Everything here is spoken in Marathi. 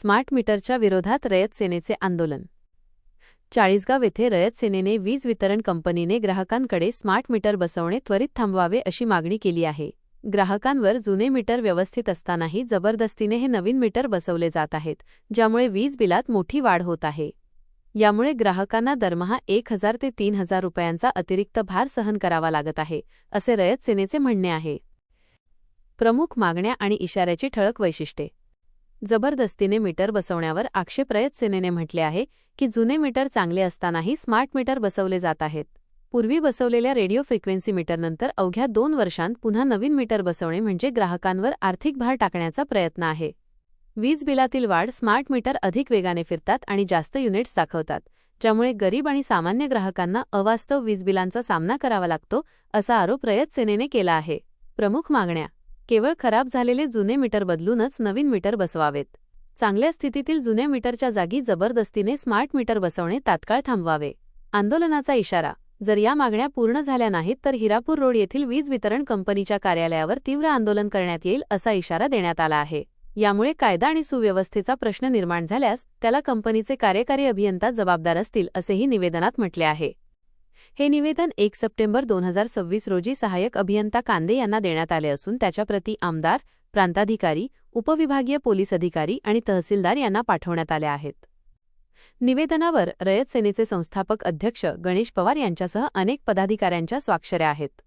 स्मार्ट मीटरच्या विरोधात रयत सेनेचे आंदोलन. चाळीसगाव येथे रयत सेनेने वीज वितरण कंपनीने ग्राहकांकडे स्मार्ट मीटर बसवणे त्वरित थांबवावे अशी मागणी केली आहे. ग्राहकांवर जुने मीटर व्यवस्थित असतानाही जबरदस्तीने हे नवीन मीटर बसवले जात आहेत ज्यामुळे वीज बिलात मोठी वाढ होत आहे. यामुळे ग्राहकांना दरमहा एक हजार ते तीन हजार रुपयांचा अतिरिक्त भार सहन करावा लागत आहे असे रयत सेनेचे म्हणणे आहे. प्रमुख मागण्या आणि इशाऱ्याची ठळक वैशिष्ट्ये. जबरदस्तीने मीटर बसवण्यावर आक्षेप सेनेने म्हटले आहे की जुने मीटर चांगले असतानाही स्मार्ट मीटर बसवले जात आहेत. पूर्वी बसवलेल्या रेडिओ फ्रिक्वेन्सी मीटरनंतर अवघ्या दोन वर्षांत पुन्हा नवीन मीटर बसवणे म्हणजे ग्राहकांवर आर्थिक भार टाकण्याचा प्रयत्न आहे. वीज बिलातील वाढ स्मार्ट मीटर अधिक वेगाने फिरतात आणि जास्त युनिट्स दाखवतात ज्यामुळे गरीब आणि सामान्य ग्राहकांना अवास्तव वीज बिलांचा सामना करावा लागतो असा आरोप रयत सेनेने केला आहे. प्रमुख मागण्या केवळ खराब झालेले जुने मीटर बदलूनच नवीन मीटर बसवावेत. चांगल्या स्थितीतील जुन्या मीटरच्या जागी जबरदस्तीने स्मार्ट मीटर बसवणे तात्काळ थांबवावे. आंदोलनाचा इशारा जर या मागण्या पूर्ण झाल्या नाहीत तर हिरापूर रोड येथील वीज वितरण कंपनीच्या कार्यालयावर तीव्र आंदोलन करण्यात येईल असा इशारा देण्यात आला आहे. यामुळे कायदा आणि सुव्यवस्थेचा प्रश्न निर्माण झाल्यास त्याला कंपनीचे कार्यकारी अभियंता जबाबदार असतील असेही निवेदनात म्हटले आहे. हे निवेदन एक सप्टेंबर दोन हजार सव्वीस रोजी सहाय्यक अभियंता कांदे यांना देण्यात आले असून त्याच्या प्रती आमदार प्रांताधिकारी उपविभागीय पोलीस अधिकारी आणि तहसीलदार यांना पाठवण्यात आल्या आहेत. निवेदनावर रयत सेनेचे संस्थापक अध्यक्ष गणेश पवार यांच्यासह अनेक पदाधिकाऱ्यांच्या स्वाक्षऱ्या आहेत.